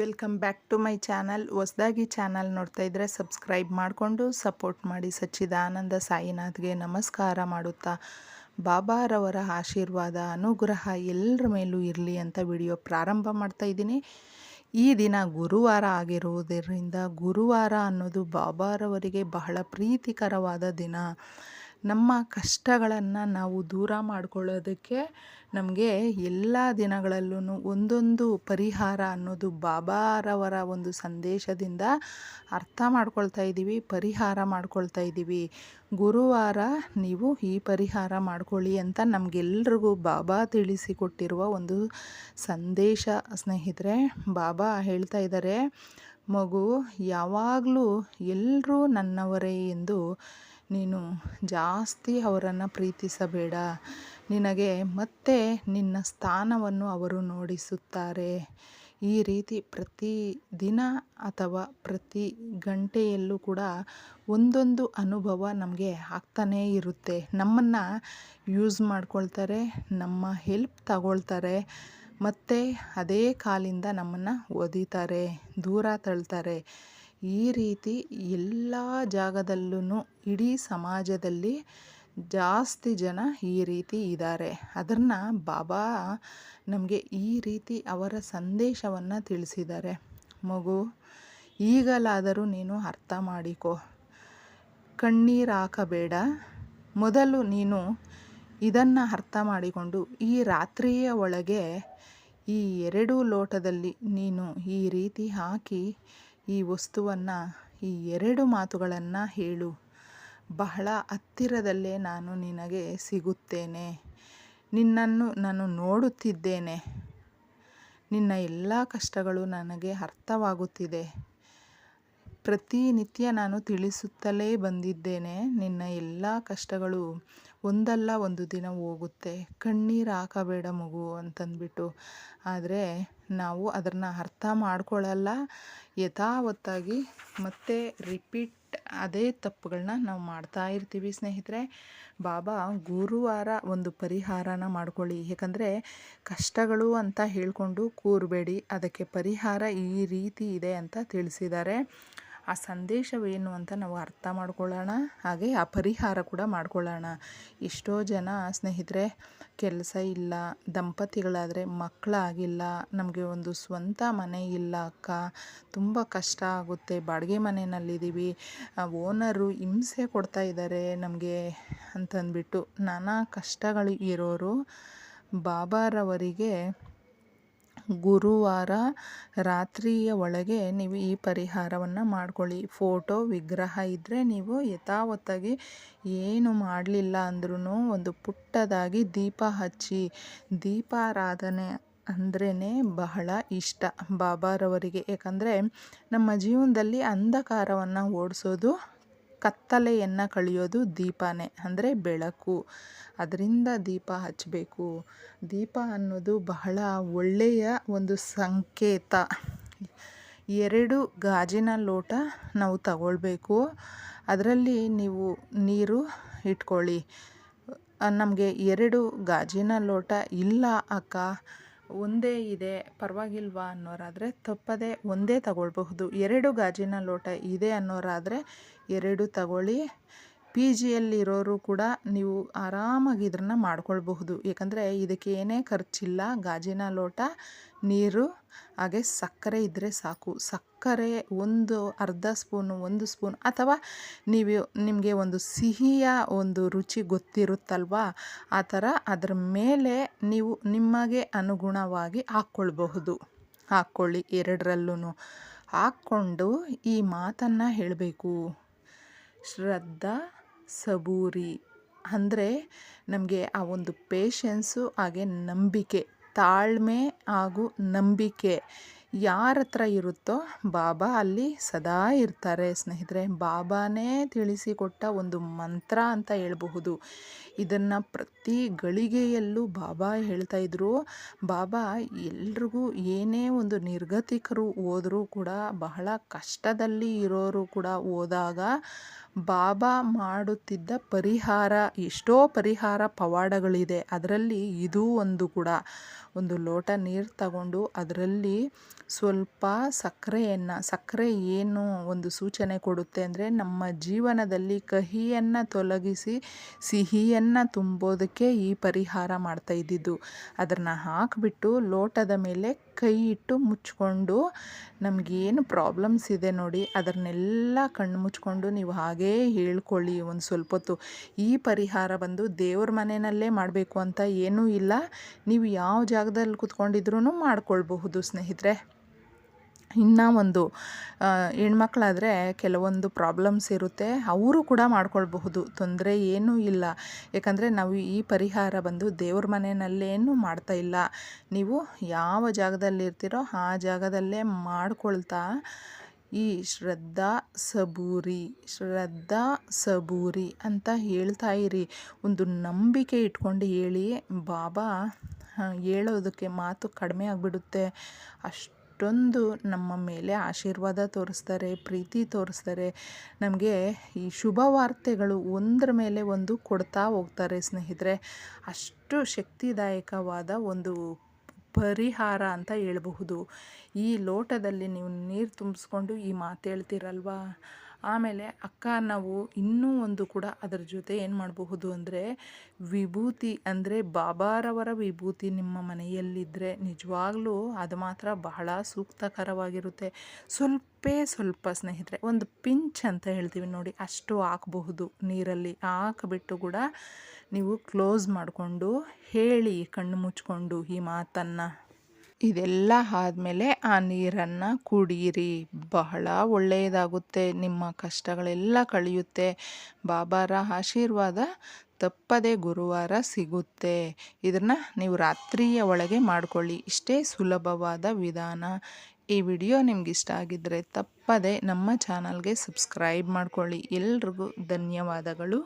Welcome back to my channel. ಹೊಸ್ದಾಗಿ channel ನೋಡ್ತಾ ಇದ್ದರೆ ಸಬ್ಸ್ಕ್ರೈಬ್ ಮಾಡಿಕೊಂಡು ಸಪೋರ್ಟ್ ಮಾಡಿ. ಸಚ್ಚಿದಾನಂದ ಸಾಯಿನಾಥ್ಗೆ ನಮಸ್ಕಾರ ಮಾಡುತ್ತಾ, ಬಾಬಾರವರ ಆಶೀರ್ವಾದ, ಅನುಗ್ರಹ ಎಲ್ಲರ ಮೇಲೂ ಇರಲಿ ಅಂತ ವಿಡಿಯೋ ಪ್ರಾರಂಭ ಮಾಡ್ತಾ ಇದ್ದೀನಿ. ಈ ದಿನ ಗುರುವಾರ ಆಗಿರುವುದರಿಂದ ಗುರುವಾರ ಅನ್ನೋದು ಬಾಬಾರವರಿಗೆ ಬಹಳ ಪ್ರೀತಿಕರವಾದ ದಿನ. ನಮ್ಮ ಕಷ್ಟಗಳನ್ನು ನಾವು ದೂರ ಮಾಡಿಕೊಳ್ಳೋದಕ್ಕೆ ನಮಗೆ ಎಲ್ಲ ದಿನಗಳಲ್ಲೂ ಒಂದೊಂದು ಪರಿಹಾರ ಅನ್ನೋದು ಬಾಬಾರವರ ಒಂದು ಸಂದೇಶದಿಂದ ಅರ್ಥ ಮಾಡ್ಕೊಳ್ತಾ ಇದ್ದೀವಿ, ಪರಿಹಾರ ಮಾಡ್ಕೊಳ್ತಾ ಇದ್ದೀವಿ. ಗುರುವಾರ ನೀವು ಈ ಪರಿಹಾರ ಮಾಡ್ಕೊಳ್ಳಿ ಅಂತ ನಮಗೆಲ್ರಿಗೂ ಬಾಬಾ ತಿಳಿಸಿಕೊಟ್ಟಿರುವ ಒಂದು ಸಂದೇಶ. ಸ್ನೇಹಿತರೆ, ಬಾಬಾ ಹೇಳ್ತಾ ಇದ್ದಾರೆ, ಮಗು, ಯಾವಾಗಲೂ ಎಲ್ಲರೂ ನನ್ನವರೇ ಎಂದು ನೀನು ಜಾಸ್ತಿ ಅವರನ್ನು ಪ್ರೀತಿಸಬೇಡ. ನಿನಗೆ ಮತ್ತೆ ನಿನ್ನ ಸ್ಥಾನವನ್ನು ಅವರು ನೋಡಿಸುತ್ತಾರೆ. ಈ ರೀತಿ ಪ್ರತಿ ದಿನ ಅಥವಾ ಪ್ರತಿ ಗಂಟೆಯಲ್ಲೂ ಕೂಡ ಒಂದೊಂದು ಅನುಭವ ನಮಗೆ ಆಗ್ತಾನೇ ಇರುತ್ತೆ. ನಮ್ಮನ್ನು ಯೂಸ್ ಮಾಡ್ಕೊಳ್ತಾರೆ, ನಮ್ಮ ಹೆಲ್ಪ್ ತಗೊಳ್ತಾರೆ, ಮತ್ತು ಅದೇ ಕಾಲಿಂದ ನಮ್ಮನ್ನು ಒದಿತಾರೆ, ದೂರ ತಳ್ತಾರೆ. ಈ ರೀತಿ ಎಲ್ಲ ಜಾಗದಲ್ಲೂ ಇಡೀ ಸಮಾಜದಲ್ಲಿ ಜಾಸ್ತಿ ಜನ ಈ ರೀತಿ ಇದ್ದಾರೆ. ಅದನ್ನು ಬಾಬಾ ನಮಗೆ ಈ ರೀತಿ ಅವರ ಸಂದೇಶವನ್ನು ತಿಳಿಸಿದ್ದಾರೆ. ಮಗು, ಈಗಲಾದರೂ ನೀನು ಅರ್ಥ ಮಾಡಿಕೊ. ಕಣ್ಣೀರು ಹಾಕಬೇಡ ಮೊದಲು ನೀನು ಇದನ್ನು ಅರ್ಥ ಮಾಡಿಕೊಂಡು ಈ ರಾತ್ರಿಯ ಒಳಗೆ ಈ ಎರಡು ಲೋಟದಲ್ಲಿ ನೀನು ಈ ರೀತಿ ಹಾಕಿ ಈ ವಸ್ತುವನ್ನು, ಈ ಎರಡು ಮಾತುಗಳನ್ನು ಹೇಳು. ಬಹಳ ಹತ್ತಿರದಲ್ಲೇ ನಾನು ನಿನಗೆ ಸಿಗುತ್ತೇನೆ. ನಿನ್ನನ್ನು ನಾನು ನೋಡುತ್ತಿದ್ದೇನೆ. ನಿನ್ನ ಎಲ್ಲ ಕಷ್ಟಗಳು ನನಗೆ ಅರ್ಥವಾಗುತ್ತಿದೆ. ಪ್ರತಿನಿತ್ಯ ನಾನು ತಿಳಿಸುತ್ತಲೇ ಬಂದಿದ್ದೇನೆ. ನಿನ್ನ ಎಲ್ಲ ಕಷ್ಟಗಳು ಒಂದಲ್ಲ ಒಂದು ದಿನ ಹೋಗುತ್ತೆ. ಕಣ್ಣೀರು ಹಾಕಬೇಡ ಮಗು ಅಂತಂದ್ಬಿಟ್ಟು. ಆದರೆ ನಾವು ಅದನ್ನು ಅರ್ಥ ಮಾಡ್ಕೊಳ್ಳಲ್ಲ ಯಥಾವತ್ತಾಗಿ ಮತ್ತೆ ರಿಪೀಟ್ ಅದೇ ತಪ್ಪುಗಳನ್ನ ನಾವು ಮಾಡ್ತಾ ಇರ್ತೀವಿ ಸ್ನೇಹಿತರೆ. ಬಾಬಾ, ಗುರುವಾರ ಒಂದು ಪರಿಹಾರನ ಮಾಡ್ಕೊಳ್ಳಿ. ಏಕೆಂದರೆ ಕಷ್ಟಗಳು ಅಂತ ಹೇಳಿಕೊಂಡು ಕೂರಬೇಡಿ. ಅದಕ್ಕೆ ಪರಿಹಾರ ಈ ರೀತಿ ಇದೆ ಅಂತ ತಿಳಿಸಿದ್ದಾರೆ. ಆ ಸಂದೇಶವೇನು ಅಂತ ನಾವು ಅರ್ಥ ಮಾಡ್ಕೊಳ್ಳೋಣ, ಹಾಗೆ ಆ ಪರಿಹಾರ ಕೂಡ ಮಾಡ್ಕೊಳ್ಳೋಣ. ಎಷ್ಟೋ ಜನ ಸ್ನೇಹಿತರೆ, ಕೆಲಸ ಇಲ್ಲ, ದಂಪತಿಗಳಾದರೆ ಮಕ್ಕಳಾಗಿಲ್ಲ, ನಮಗೆ ಒಂದು ಸ್ವಂತ ಮನೆ ಇಲ್ಲ ಅಕ್ಕ, ತುಂಬ ಕಷ್ಟ ಆಗುತ್ತೆ, ಬಾಡಿಗೆ ಮನೆಯಲ್ಲಿದ್ದೀವಿ ಓನರು ಹಿಂಸೆ ಕೊಡ್ತಾ ಇದ್ದಾರೆ ನಮಗೆ ಅಂತಂದ್ಬಿಟ್ಟು ನಾನಾ ಕಷ್ಟಗಳು ಇರೋರು, ಬಾಬಾರವರಿಗೆ ಗುರುವಾರ ರಾತ್ರಿಯ ಒಳಗೆ ನೀವು ಈ ಪರಿಹಾರವನ್ನು ಮಾಡ್ಕೊಳ್ಳಿ. ಫೋಟೋ ವಿಗ್ರಹ ಇದ್ದರೆ ನೀವು ಯಥಾವತ್ತಾಗಿ ಏನು ಮಾಡಲಿಲ್ಲ ಅಂದ್ರೂ ಒಂದು ಪುಟ್ಟದಾಗಿ ದೀಪ ಹಚ್ಚಿ, ದೀಪಾರಾಧನೆ ಅಂದ್ರೇ ಬಹಳ ಇಷ್ಟ ಬಾಬಾರವರಿಗೆ. ಯಾಕಂದರೆ ನಮ್ಮ ಜೀವನದಲ್ಲಿ ಅಂಧಕಾರವನ್ನು ಓಡಿಸೋದು ಕತ್ತಲೆಯನ್ನು ಕಳೆಯೋದು ದೀಪನೇ, ಅಂದರೆ ಬೆಳಕು. ಅದರಿಂದ ದೀಪ ಹಚ್ಚಬೇಕು ದೀಪ ಅನ್ನೋದು ಬಹಳ ಒಳ್ಳೆಯ ಒಂದು ಸಂಕೇತ. ಎರಡು ಗಾಜಿನ ಲೋಟ ನಾವು ತಗೊಳ್ಬೇಕು. ಅದರಲ್ಲಿ ನೀವು ನೀರು ಇಟ್ಕೊಳ್ಳಿ. ನಮಗೆ ಎರಡು ಗಾಜಿನ ಲೋಟ ಇಲ್ಲ ಅಕ್ಕ. ಒಂದೇ ಇದೆ ಪರವಾಗಿಲ್ವಾ ಅನ್ನೋರಾದರೆ ತಪ್ಪದೇ ಒಂದೇ ತಗೊಳ್ಬಹುದು. ಎರಡು ಗಾಜಿನ ಲೋಟ ಇದೆ ಅನ್ನೋರಾದರೆ ಎರಡು ತಗೊಳ್ಳಿ. ಪಿ ಜಿಯಲ್ಲಿರೋರು ಕೂಡ ನೀವು ಆರಾಮಾಗಿ ಇದನ್ನು ಮಾಡ್ಕೊಳ್ಬಹುದು. ಏಕೆಂದರೆ ಇದಕ್ಕೆ ಏನೇ ಖರ್ಚಿಲ್ಲ, ಗಾಜಿನ ಲೋಟ, ನೀರು, ಹಾಗೆ ಸಕ್ಕರೆ ಇದ್ದರೆ ಸಾಕು. ಸಕ್ಕರೆ ಒಂದು ಅರ್ಧ ಸ್ಪೂನು, ಒಂದು ಸ್ಪೂನ್, ಅಥವಾ ನೀವು ನಿಮಗೆ ಒಂದು ಸಿಹಿಯ ಒಂದು ರುಚಿ ಗೊತ್ತಿರುತ್ತಲ್ವಾ, ಆ ಥರ ಅದರ ಮೇಲೆ ನೀವು ನಿಮಗೆ ಅನುಗುಣವಾಗಿ ಹಾಕ್ಕೊಳ್ಬಹುದು. ಹಾಕ್ಕೊಳ್ಳಿ ಎರಡರಲ್ಲೂ ಹಾಕ್ಕೊಂಡು ಈ ಮಾತನ್ನು ಹೇಳಬೇಕು. ಶ್ರದ್ಧಾ ಸಬೂರಿ. ಅಂದರೆ ನಮಗೆ ಆ ಒಂದು ಪೇಷನ್ಸು ಹಾಗೆ ನಂಬಿಕೆ, ತಾಳ್ಮೆ ಹಾಗೂ ನಂಬಿಕೆ ಯಾರ ಹತ್ರ ಇರುತ್ತೋ ಬಾಬಾ ಅಲ್ಲಿ ಸದಾ ಇರ್ತಾರೆ. ಸ್ನೇಹಿತರೆ, ಬಾಬಾನೇ ತಿಳಿಸಿಕೊಟ್ಟ ಒಂದು ಮಂತ್ರ ಅಂತ ಹೇಳಬಹುದು. ಇದನ್ನು ಪ್ರತಿ ಗಳಿಗೆಯಲ್ಲೂ ಬಾಬಾ ಹೇಳ್ತಾ ಇದ್ರು. ಬಾಬಾ, ಎಲ್ರಿಗೂ ಏನೇ ಒಂದು ನಿರ್ಗತಿಕರು ಹೋದರೂ ಕೂಡ, ಬಹಳ ಕಷ್ಟದಲ್ಲಿ ಇರೋರು ಕೂಡ ಹೋದಾಗ ಬಾಬಾ ಮಾಡುತ್ತಿದ್ದ ಪರಿಹಾರ, ಎಷ್ಟೋ ಪರಿಹಾರ ಪವಾಡಗಳಿದೆ. ಅದರಲ್ಲಿ ಇದು ಒಂದು ಕೂಡ. ಒಂದು ಲೋಟ ನೀರು ತಗೊಂಡು ಅದರಲ್ಲಿ ಸ್ವಲ್ಪ ಸಕ್ಕರೆಯನ್ನು, ಸಕ್ಕರೆ ಏನು ಒಂದು ಸೂಚನೆ ಕೊಡುತ್ತೆ ಅಂದರೆ ನಮ್ಮ ಜೀವನದಲ್ಲಿ ಕಹಿಯನ್ನು ತೊಲಗಿಸಿ, ಸಿಹಿಯನ್ನು ತುಂಬೋದಕ್ಕೆ ಈ ಪರಿಹಾರ ಮಾಡ್ತಾ ಇದ್ದಿದ್ದು. ಅದನ್ನು ಹಾಕಿಬಿಟ್ಟು ಲೋಟದ ಮೇಲೆ ಕೈ ಇಟ್ಟು ಮುಚ್ಕೊಂಡು, ನಮಗೇನು ಪ್ರಾಬ್ಲಮ್ಸ್ ಇದೆ ನೋಡಿ, ಅದನ್ನೆಲ್ಲ ಕಣ್ಣು ಮುಚ್ಕೊಂಡು ನೀವು ಹಾಗೇ ಹೇಳ್ಕೊಳ್ಳಿ ಒಂದು ಸ್ವಲ್ಪ ಹೊತ್ತು. ಈ ಪರಿಹಾರ ಬಂದು ದೇವ್ರ ಮನೆಯಲ್ಲೇ ಮಾಡಬೇಕು ಅಂತ ಏನೂ ಇಲ್ಲ. ನೀವು ಯಾವ ಜಾಗದಲ್ಲಿ ಕುತ್ಕೊಂಡಿದ್ರೂ ಮಾಡ್ಕೊಳ್ಬಹುದು ಸ್ನೇಹಿತರೆ. ಇನ್ನು ಒಂದು ಹೆಣ್ಮಕ್ಳಾದರೆ ಕೆಲವೊಂದು ಪ್ರಾಬ್ಲಮ್ಸ್ ಇರುತ್ತೆ. ಅವರು ಕೂಡ ಮಾಡ್ಕೊಳ್ಬಹುದು. ತೊಂದರೆ ಏನೂ ಇಲ್ಲ. ಯಾಕಂದರೆ ನಾವು ಈ ಪರಿಹಾರ ಬಂದು ದೇವ್ರ ಮನೆಯಲ್ಲೇನು ಮಾಡ್ತಾ ಇಲ್ಲ. ನೀವು ಯಾವ ಜಾಗದಲ್ಲಿರ್ತೀರೋ ಆ ಜಾಗದಲ್ಲೇ ಮಾಡ್ಕೊಳ್ತಾ ಈ ಶ್ರದ್ಧಾ ಸಬೂರಿ ಶ್ರದ್ಧಾ ಸಬೂರಿ ಅಂತ ಹೇಳ್ತಾ ಇರಿ. ಒಂದು ನಂಬಿಕೆ ಇಟ್ಕೊಂಡು ಹೇಳಿ, ಬಾಬಾ ಹೇಳೋದಕ್ಕೆ ಮಾತು ಕಡಿಮೆ ಆಗಿಬಿಡುತ್ತೆ. ಅಷ್ಟೊಂದು ನಮ್ಮ ಮೇಲೆ ಆಶೀರ್ವಾದ ತೋರಿಸ್ತಾರೆ, ಪ್ರೀತಿ ತೋರಿಸ್ತಾರೆ. ನಮಗೆ ಈ ಶುಭ ವಾರ್ತೆಗಳು ಒಂದರ ಮೇಲೆ ಒಂದು ಕೊಡ್ತಾ ಹೋಗ್ತಾರೆ ಸ್ನೇಹಿತರೆ. ಅಷ್ಟು ಶಕ್ತಿದಾಯಕವಾದ ಒಂದು ಪರಿಹಾರ ಅಂತ ಹೇಳಬಹುದು. ಈ ಲೋಟದಲ್ಲಿ ನೀವು ನೀರು ತುಂಬಿಸ್ಕೊಂಡು ಈ ಮಾತು ಹೇಳ್ತೀರಲ್ವ? ಆಮೇಲೆ ಅಕ್ಕ, ನಾವು ಇನ್ನೂ ಒಂದು ಕೂಡ ಅದರ ಜೊತೆ ಏನು ಮಾಡಬಹುದು ಅಂದರೆ, ವಿಭೂತಿ ಅಂದರೆ ಬಾಬಾರವರ ವಿಭೂತಿ ನಿಮ್ಮ ಮನೆಯಲ್ಲಿದ್ದರೆ ನಿಜವಾಗ್ಲೂ ಅದು ಮಾತ್ರ ಬಹಳ ಸೂಕ್ತಕರವಾಗಿರುತ್ತೆ. ಸ್ವಲ್ಪ ಸ್ವಲ್ಪ ಸ್ನೇಹಿತರೆ, ಒಂದು ಪಿಂಚ್ ಅಂತ ಹೇಳ್ತೀವಿ ನೋಡಿ, ಅಷ್ಟು ಹಾಕಬಹುದು ನೀರಲ್ಲಿ. ಹಾಕಿಬಿಟ್ಟು ಕೂಡ ನೀವು ಕ್ಲೋಸ್ ಮಾಡಿಕೊಂಡು ಹೇಳಿ ಕಣ್ಣು ಮುಚ್ಕೊಂಡು ಈ ಮಾತನ್ನು. ಇದೆಲ್ಲ ಆದಮೇಲೆ ಆ ನೀರನ್ನು ಕುಡಿಯಿರಿ ಬಹಳ ಒಳ್ಳೆಯದಾಗುತ್ತೆ. ನಿಮ್ಮ ಕಷ್ಟಗಳೆಲ್ಲ ಕಳೆಯುತ್ತೆ. ಬಾಬಾರ ಆಶೀರ್ವಾದ ತಪ್ಪದೆ ಗುರುವಾರ ಸಿಗುತ್ತೆ. ಇದನ್ನು ನೀವು ರಾತ್ರಿಯ ಒಳಗೆ ಮಾಡಿಕೊಳ್ಳಿ. ಇಷ್ಟೇ ಸುಲಭವಾದ ವಿಧಾನ. ಈ ವಿಡಿಯೋ ನಿಮ್ಗೆ ಇಷ್ಟ ಆಗಿದ್ದರೆ ತಪ್ಪದೆ ನಮ್ಮ ಚಾನಲ್ಗೆ ಸಬ್ಸ್ಕ್ರೈಬ್ ಮಾಡಿಕೊಳ್ಳಿ. ಎಲ್ರಿಗೂ ಧನ್ಯವಾದಗಳು.